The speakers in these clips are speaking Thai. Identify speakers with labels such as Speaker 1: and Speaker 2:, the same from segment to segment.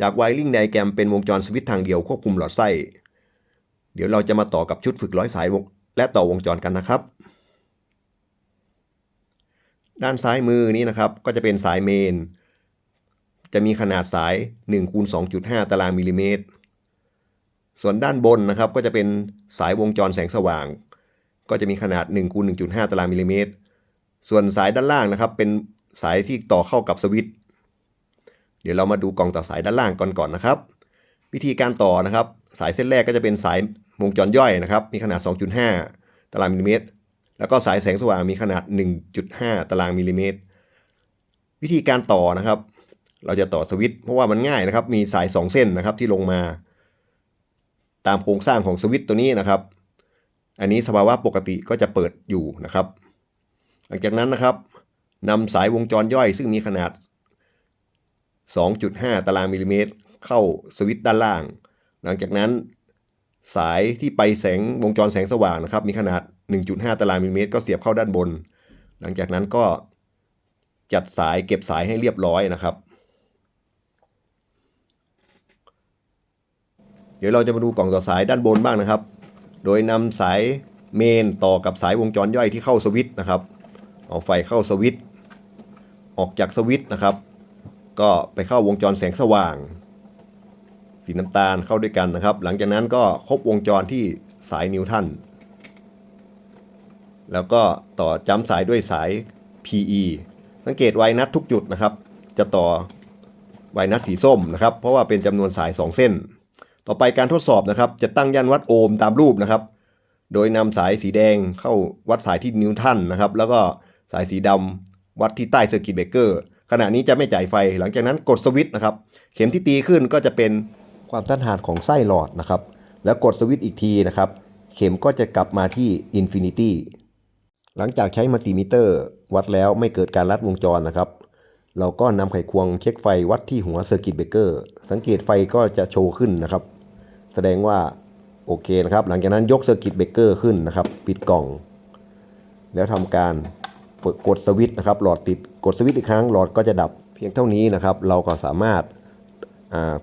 Speaker 1: จากไวริงไดแกรมเป็นวงจรสวิตช์ทางเดียวควบคุมหลอดไส้ เดี๋ยวเราจะมาต่อกับชุดฝึกร้อยสายและต่อวงจรกันนะครับ ด้านซ้ายมือนี้นะครับก็จะเป็นสายเมน จะมีขนาดสาย1คูณ2.5 ตารางมิลลิเมตร ส่วนด้านบนนะครับก็จะเป็นสายวงจรแสงสว่าง ก็จะมีขนาด1คูณ1.5 ตารางมิลลิเมตร ส่วนสายด้านล่างนะครับเป็นสายที่ต่อเข้ากับสวิตช์ เดี๋ยวเรามาดูกล่องต่อสายด้านล่างก่อนก่อนนะครับ วิธีการต่อนะครับ สายเส้นแรกก็จะเป็นสายวงจรย่อยนะครับ มีขนาด 2.5 ตารางมิลลิเมตร แล้วก็สายแสงสว่างมีขนาด 1.5 ตารางมิลลิเมตร วิธีการต่อนะครับ เราจะต่อสวิตช์เพราะว่ามันง่ายนะครับ มีสาย 2 เส้นนะครับที่ลงมา ตามโครงสร้างของสวิตช์ตัวนี้นะครับ อันนี้สภาวะปกติก็จะเปิดอยู่นะครับ หลังจากนั้นนะครับนำสายวงจรย่อยซึ่งมีขนาด 2.5 ตารางมิลลิเมตร เข้าสวิตช์ด้านล่าง หลังจากนั้นสายที่ไปแสงวงจรแสงสว่างนะครับ มีขนาด 1.5 ตารางมิลลิเมตร ก็เสียบเข้าด้านบน หลังจากนั้นก็จัดสายเก็บสายให้เรียบร้อยนะครับ เดี๋ยวเราจะมาดูกล่องต่อสายด้านบนบ้างนะครับ โดยนำสายเมนต่อกับสายวงจรย่อยที่เข้าสวิตช์นะครับ เอาไฟเข้าสวิตช์ออกจากสวิตช์นะครับ ก็ไปเข้าวงจรแสงสว่าง สีน้ำตาลเข้าด้วยกันนะครับ หลังจากนั้นก็ครบวงจรที่สายนิวตันแล้วก็ต่อจ้ำสายด้วยสาย PE สังเกตไวนัดทุกจุดนะครับ จะต่อไวนัดสีส้มนะครับ เพราะว่าเป็นจำนวนสาย 2 เส้น ต่อไปการทดสอบนะครับ จะตั้งยันวัดโอห์มตามรูปนะครับ โดยนำสายสีแดงเข้าวัดสายที่นิวตันนะครับ แล้วก็สายสีดำวัดที่ใต้เซอร์กิตเบรกเกอร์ ขณะนี้จะไม่จ่ายไฟ หลังจากนั้นกดสวิตช์นะครับ เข็มที่ตีขึ้นก็จะเป็นความต้านทานของไส้หลอดนะครับ แล้วกดสวิตช์อีกทีนะครับ เข็มก็จะกลับมาที่อินฟินิตี้หลังจากใช้มัลติมิเตอร์ วัดแล้วไม่เกิดการลัดวงจรนะครับ เราก็นำไขควงเช็คไฟวัดที่หัวเซอร์กิตเบรกเกอร์สังเกตไฟก็จะโชว์ขึ้นนะครับ แสดงว่าโอเคนะครับ หลังจากนั้นยกเซอร์กิตเบรกเกอร์ขึ้นนะครับ ปิดกล่อง แล้วทำการ กดสวิตช์นะครับหลอดติดกดสวิตช์อีกครั้งหลอดก็จะดับเพียงเท่านี้นะครับ เราก็สามารถ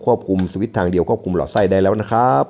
Speaker 1: ควบคุมสวิตช์ทางเดียวควบคุมหลอดไส้ได้แล้วนะครับ